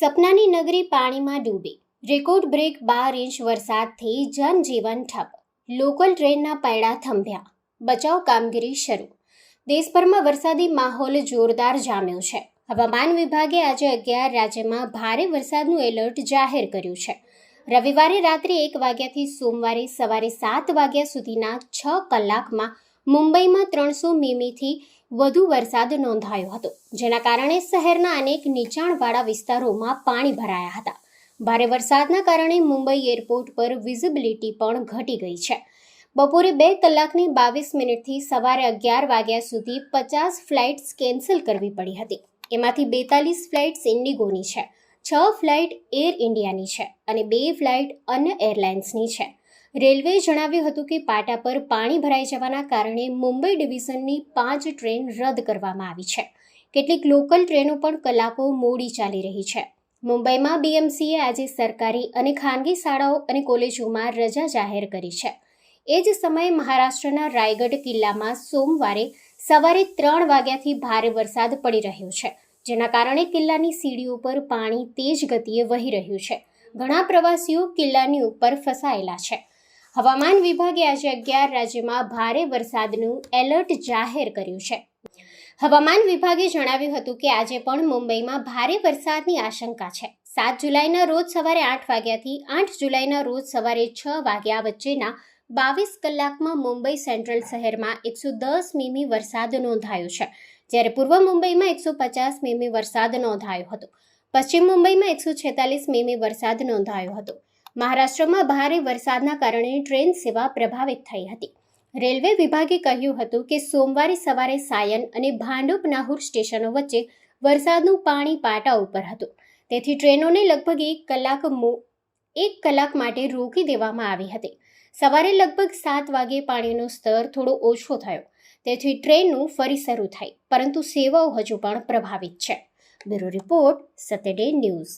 સપનાની નગરી પાણીમાં ડૂબી. રેકોર્ડ બ્રેક બાર ઇંચ વરસાદથી જનજીવન ઠપ. લોકલ ટ્રેનના પૈડા થંભ્યા. બચાવ કામગીરી શરૂ. દેશભરમાં વરસાદી માહોલ જોરદાર જામ્યો છે. હવામાન વિભાગે આજે અગિયાર રાજ્યમાં ભારે વરસાદનું એલર્ટ જાહેર કર્યું છે. રવિવારે રાત્રે એક વાગ્યાથી સોમવારે સવારે સાત વાગ્યા સુધીના છ કલાકમાં મુંબઈમાં ત્રણસો મીમીથી વધુ વરસાદ નોંધાયો હતો, જેના કારણે શહેરના અનેક નીચાણવાળા વિસ્તારોમાં પાણી ભરાયા હતા. ભારે વરસાદના કારણે મુંબઈ એરપોર્ટ પર વિઝિબિલિટી પણ ઘટી ગઈ છે. બપોરે બે કલાકની બાવીસ મિનિટથી સવારે અગિયાર વાગ્યા સુધી પચાસ ફ્લાઇટ્સ કેન્સલ કરવી પડી હતી. એમાંથી બેતાલીસ ફ્લાઇટ્સ ઇન્ડિગોની છે, છ ફ્લાઇટ એર ઇન્ડિયાની છે અને બે ફ્લાઇટ અન્ય એરલાઇન્સની છે. રેલવેએ જણાવ્યું હતું કે પાટા પર પાણી ભરાઈ જવાના કારણે મુંબઈ ડિવિઝનની પાંચ ટ્રેન રદ કરવામાં આવી છે. કેટલીક લોકલ ટ્રેનો પણ કલાકો મોડી ચાલી રહી છે. મુંબઈમાં બીએમસીએ આજે સરકારી અને ખાનગી શાળાઓ અને કોલેજોમાં રજા જાહેર કરી છે. એ જ સમયે મહારાષ્ટ્રના રાયગઢ કિલ્લામાં સોમવારે સવારે ત્રણ વાગ્યાથી ભારે વરસાદ પડી રહ્યો છે, જેના કારણે કિલ્લાની સીડીઓ પર પાણી તેજ ગતિએ વહી રહ્યું છે. ઘણા પ્રવાસીઓ કિલ્લાની ઉપર ફસાયેલા છે. હવામાન વિભાગે આજે અગિયાર રાજ્યમાં ભારે વરસાદનું એલર્ટ જાહેર કર્યું છે. હવામાન વિભાગે જણાવ્યું હતું કે આજે પણ મુંબઈમાં ભારે વરસાદની આશંકા છે. સાત જુલાઈના રોજ સવારે આઠ વાગ્યાથી આઠ જુલાઈના રોજ સવારે છ વાગ્યા વચ્ચેના બાવીસ કલાકમાં મુંબઈ સેન્ટ્રલ શહેરમાં એકસો દસ મીમી વરસાદ નોંધાયો છે, જ્યારે પૂર્વ મુંબઈમાં એકસો પચાસ મીમી વરસાદ નોંધાયો હતો. પશ્ચિમ મુંબઈમાં એકસો છેતાલીસ મીમી વરસાદ નોંધાયો હતો. મહારાષ્ટ્રમાં ભારે વરસાદના કારણે ટ્રેન સેવા પ્રભાવિત થઈ હતી. રેલવે વિભાગે કહ્યું હતું કે સોમવારે સવારે સાયન અને ભાંડુપ નાહુર સ્ટેશનો વચ્ચે વરસાદનું પાણી પાટા ઉપર હતું. તેથી ટ્રેનોને લગભગ એક કલાક એક કલાક માટે રોકી દેવામાં આવી હતી. સવારે લગભગ સાત વાગે પાણીનો સ્તર થોડો ઓછો થયો. તેથી ટ્રેનનું ફરી શરૂ થઈ પરંતુ સેવાઓ હજુ પણ પ્રભાવિત છે. બ્યુરો રિપોર્ટ સતડે ન્યૂઝ.